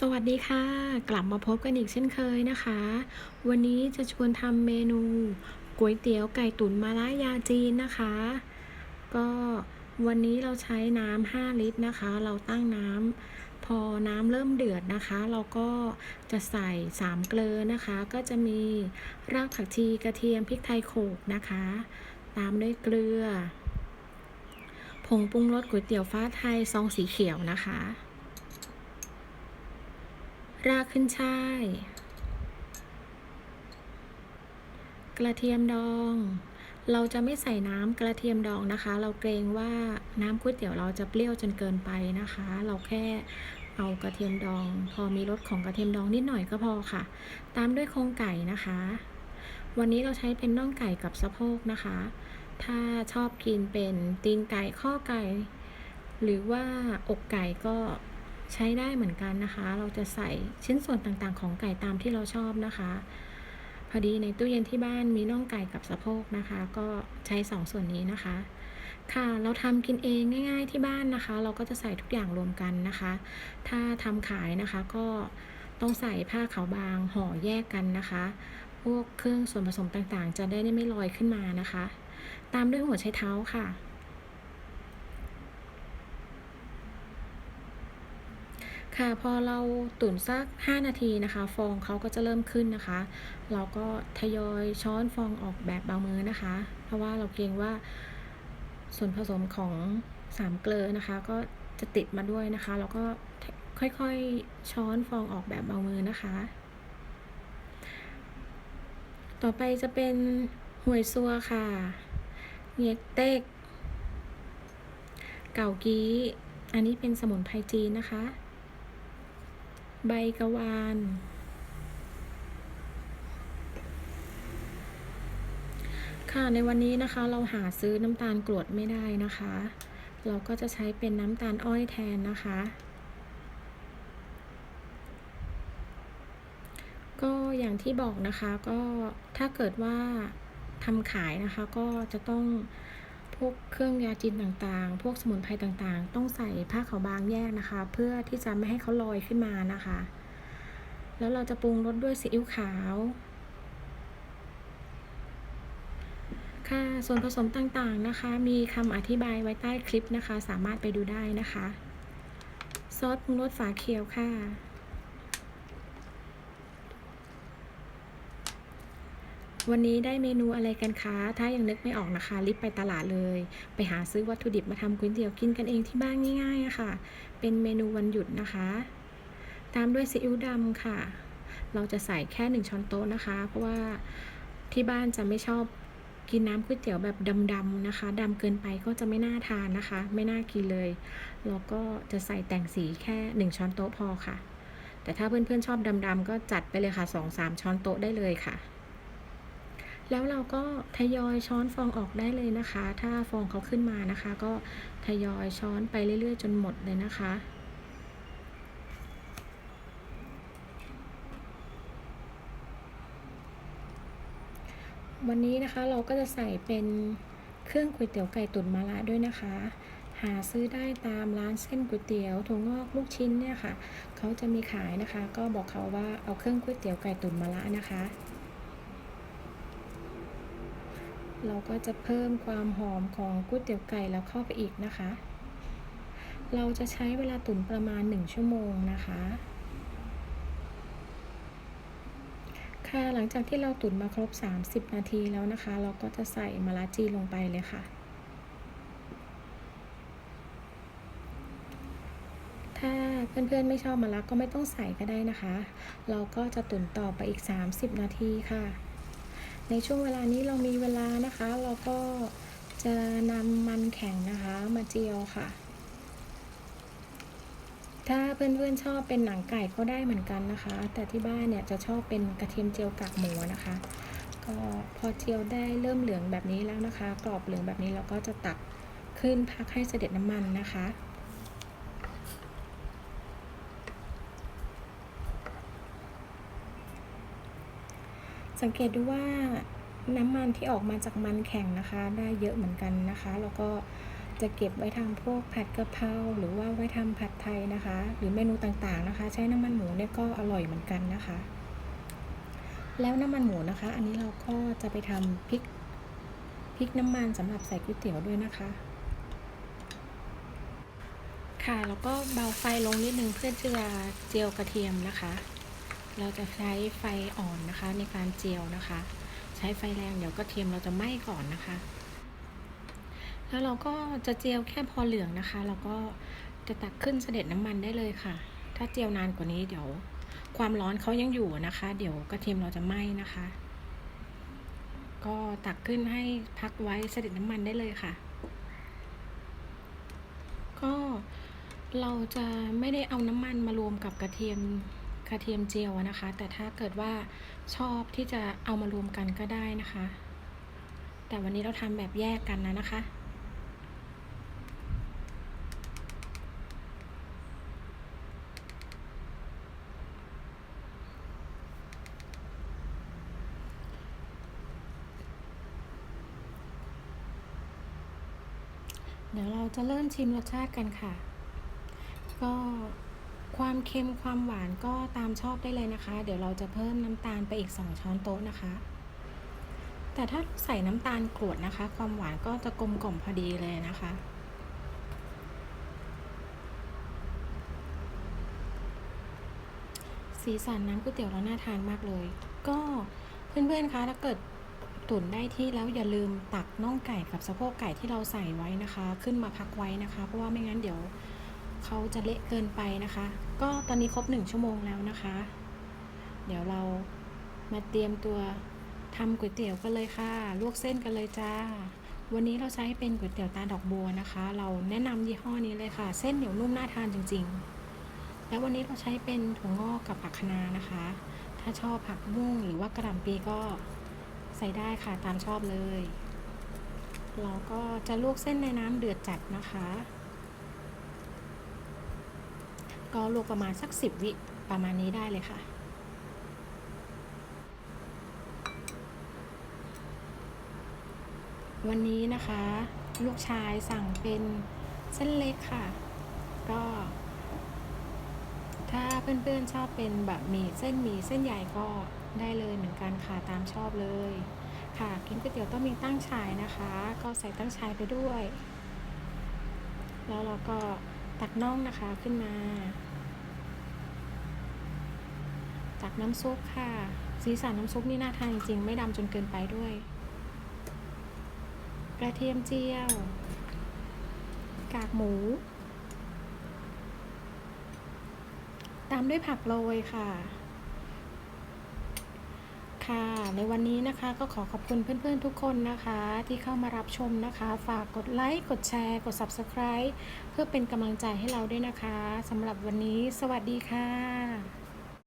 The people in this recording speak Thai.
สวัสดีค่ะ กลับมาพบกันอีกเช่นเคยนะคะ วันนี้จะชวนทำเมนูก๋วยเตี๋ยวไก่ตุ๋นมะระยาจีนนะคะ ก็วันนี้เราใช้น้ำ5ลิตรนะคะ เราตั้งน้ำพอน้ำเริ่มเดือดนะคะ เราก็จะใส่3เกลือนะคะ ก็จะมีรากผักชีกระเทียมพริกไทยโขกนะคะ ตามด้วยเกลือ ผงปรุงรสก๋วยเตี๋ยวฟ้าไทยซองสีเขียวนะคะ รากขึ้นช่าย กระเทียมดอง เราจะไม่ใส่น้ำกระเทียมดองนะคะ เราเกรงว่าน้ำก๋วยเตี๋ยวเราจะเปรี้ยวจนเกินไปนะคะ เราแค่เอากระเทียมดอง พอมีรสของกระเทียมดองนิดหน่อยก็พอค่ะ ตามด้วยโครงไก่นะคะ วันนี้เราใช้เป็นน่องไก่กับสะโพกนะคะ ถ้าชอบกินเป็นตีนไก่ข้อไก่ หรือว่าอกไก่ก็ ใช้ได้เหมือนกันนะคะ เราจะใส่ชิ้นส่วนต่างๆ ของไก่ตามที่เราชอบนะคะ พอดีในตู้เย็นที่บ้านมีน่องไก่กับสะโพกนะคะ ก็ใช้สองส่วนนี้นะคะ ค่ะเราทำกินเองง่าย ๆที่บ้านนะคะ เราก็จะใส่ทุกอย่างรวมกันนะคะ ถ้าทำขายนะคะก็ต้องใส่ผ้าขาวบางห่อแยกกันนะคะ พวกเครื่องส่วนผสมต่างๆ จะได้ไม่ลอยขึ้นมานะคะ ตามด้วยหัวไชเท้าค่ะ ค่ะพอเราตุ๋นสัก 5 นาทีนะคะ ฟองเขาก็จะเริ่มขึ้นนะคะ เราก็ทยอยช้อนฟองออกแบบเบามือนะคะ เพราะว่าเราเกรงว่าส่วนผสมของสามเกลือนะคะ ก็จะติดมาด้วยนะคะเราก็ค่อยๆช้อนฟองออกแบบเบามือนะคะ ต่อไปจะเป็นหวยซัวค่ะเงียกเต็ก เก่ากี้ อันนี้เป็นสมุนไพรจีนนะคะ ใบกะวาน ค่ะในวันนี้นะคะเราหาซื้อน้ำตาลกรวดไม่ได้นะคะ เราก็จะใช้เป็นน้ำตาลอ้อยแทนนะคะ ก็อย่างที่บอกนะคะก็ถ้าเกิดว่าทำขายนะคะก็จะต้อง พวกเครื่องยาจีนต่างๆ พวกสมุนไพรต่างๆ ต้องใส่ผ้าขาวบางแยกนะคะ เพื่อที่จะไม่ให้เขาลอยขึ้นมานะคะ แล้วเราจะปรุงรสด้วยซีอิ๊วขาว ค่ะ ส่วนผสมต่างๆนะคะ มีคำอธิบายไว้ใต้คลิปนะคะ สามารถไปดูได้นะคะ ซอสปรุงรสฝาเขียวค่ะ วันนี้ได้เมนูอะไรกันคะ ถ้ายังนึกไม่ออกนะคะ รีบไปตลาดเลย ไปหาซื้อวัตถุดิบมาทำก๋วยเตี๋ยวกินกันเองที่บ้านง่ายๆะค่ะ เป็นเมนูวันหยุดนะคะ ตามด้วยซีอิ๊วดำค่ะ เราจะใส่แค่หนึ่งช้อนโต๊ะนะคะ เพราะว่าที่บ้านจะไม่ชอบกินน้ำก๋วยเตี๋ยวแบบดำๆนะคะดำเกินไปก็จะไม่น่าทานนะคะ ไม่น่ากินเลย แล้วก็จะใส่แต่งสีแค่หนึ่งช้อนโต๊ะพอค่ะ แต่ถ้าเพื่อนๆชอบดำๆก็จัดไปเลยค่ะสองสามช้อนโต๊ะได้เลยค่ะ แล้วเราก็ทยอยช้อนฟองออกได้เลยนะคะ ถ้าฟองเขาขึ้นมานะคะ ก็ทยอยช้อนไปเรื่อยๆ จนหมดเลยนะคะวันนี้นะคะเราก็จะใส่เป็นเครื่องก๋วยเตี๋ยวไก่ตุ๋นมะระด้วยนะคะ หาซื้อได้ตามร้านเส้นก๋วยเตี๋ยวถั่วงอกลูกชิ้นเนี่ยค่ะเขาจะมีขายนะคะ ก็บอกเขาว่าเอาเครื่องก๋วยเตี๋ยวไก่ตุ๋นมะระนะคะ เราก็จะเพิ่มความหอมของก๋วยเตี๋ยวไก่แล้วเข้าไปอีกนะคะ เราจะใช้เวลาตุ๋นประมาณ 1 ชั่วโมงนะคะ ค่ะหลังจากที่เราตุ๋นมาครบ 30 นาทีแล้วนะคะ เราก็จะใส่มะระจีลงไปเลยค่ะถ้าเพื่อนๆไม่ชอบมะระก็ไม่ต้องใส่ก็ได้นะคะ เราก็จะตุ๋นต่อไปอีก 30 นาทีค่ะ ในช่วงเวลานี้เรามีเวลานะคะ เราก็จะนำมันแข็งนะคะมาเจียวค่ะ ถ้าเพื่อนๆชอบเป็นหนังไก่ก็ได้เหมือนกันนะคะ แต่ที่บ้านเนี่ยจะชอบเป็นกระเทียมเจียวกากหมูนะคะ ก็พอเจียวได้เริ่มเหลืองแบบนี้แล้วนะคะ กรอบเหลืองแบบนี้เราก็จะตักขึ้นพักให้เสด็จน้ำมันนะคะ สังเกตดูว่าน้ำมันที่ออกมาจากมันแข็งนะคะ ได้เยอะเหมือนกันนะคะ แล้วก็จะเก็บไว้ทำพวกผัดกะเพราหรือว่าไว้ทำผัดไทยนะคะ หรือเมนูต่างๆนะคะ ใช้น้ำมันหมูเนี่ยก็อร่อยเหมือนกันนะคะ แล้วน้ำมันหมูนะคะ อันนี้เราก็จะไปทำพริกพริกน้ำมันสำหรับใส่ก๋วยเตี๋ยวด้วยนะคะ ค่ะแล้วก็เบาไฟลงนิดนึงเพื่อจะเจียวกระเทียมนะคะ เราจะใช้ไฟอ่อนนะคะในการเจียวนะคะ ใช้ไฟแรงเดี๋ยวกระเทียมเราจะไหม้ก่อนนะคะ แล้วเราก็จะเจียวแค่พอเหลืองนะคะ เราก็จะตักขึ้นเสด็จน้ำมันได้เลยค่ะ ถ้าเจียวนานกว่านี้เดี๋ยวความร้อนเขายังอยู่นะคะ เดี๋ยวกระเทียมเราจะไหม้นะคะ ก็ตักขึ้นให้พักไว้เสด็จน้ำมันได้เลยค่ะ ก็เราจะไม่ได้เอาน้ำมันมารวมกับกระเทียม กระเทียมเจียวนะคะ แต่ถ้าเกิดว่าชอบที่จะเอามารวมกันก็ได้นะคะ แต่วันนี้เราทำแบบแยกกันนะนะคะเดี๋ยวเราจะเริ่มชิมรสชาติกันค่ะ ก็ ความเค็มความหวานก็ตามชอบได้เลยนะคะ เดี๋ยวเราจะเพิ่มน้ำตาลไปอีก 2 ช้อนโต๊ะนะคะ แต่ถ้าใส่น้ำตาลกรวดนะคะ ความหวานก็จะกลมกล่อมพอดีเลยนะคะสีสันน้ำก๋วยเตี๋ยวเราน่าทานมากเลย ก็เพื่อนๆคะถ้าเกิดตุ๋นได้ที่แล้วอย่าลืมตักน่องไก่กับสะโพกไก่ที่เราใส่ไว้นะคะ ขึ้นมาพักไว้นะคะ เพราะว่าไม่งั้นเดี๋ยว เขาจะเละเกินไปนะคะ ก็ตอนนี้ครบหนึ่งชั่วโมงแล้วนะคะ เดี๋ยวเรามาเตรียมตัวทำก๋วยเตี๋ยวกันเลยค่ะ ลวกเส้นกันเลยจ้า วันนี้เราใช้เป็นก๋วยเตี๋ยวตาดอกบัวนะคะ เราแนะนำยี่ห้อนี้เลยค่ะ เส้นเหนียวนุ่มน่าทานจริง ๆ แล้ววันนี้เราใช้เป็นถั่วงอกกับผักคะน้านะคะ ถ้าชอบผักบุ้งหรือว่ากระหล่ำปีก็ใส่ได้ค่ะตามชอบเลย เราก็จะลวกเส้นในน้ำเดือดจัดนะคะ ก็ลวกประมาณสักสิบวิประมาณนี้ได้เลยค่ะ วันนี้นะคะ ลูกชายสั่งเป็นเส้นเล็กค่ะ ก็ ถ้าเพื่อนๆชอบเป็นแบบหมี่เส้นหมี่เส้นใหญ่ก็ได้เลยเหมือนกันค่ะตามชอบเลย ค่ะกินก๋วยเตี๋ยวต้องมีตั้งฉายนะคะ ก็ใส่ตั้งฉายไปด้วย แล้วเราก็ ตักน่องนะคะขึ้นมา ตักน้ำซุปค่ะ สีสันน้ำซุปนี่น่าทานจริงๆไม่ดำจนเกินไปด้วย กระเทียมเจียว กากหมู ตามด้วยผักโรยค่ะ ค่ะ ในวันนี้นะคะก็ขอขอบคุณเพื่อนๆทุกคนนะคะ ที่เข้ามารับชมนะคะ ฝากกดไลค์กดแชร์กด Subscribe เพื่อเป็นกำลังใจให้เราด้วยนะคะสำหรับวันนี้ สวัสดีค่ะ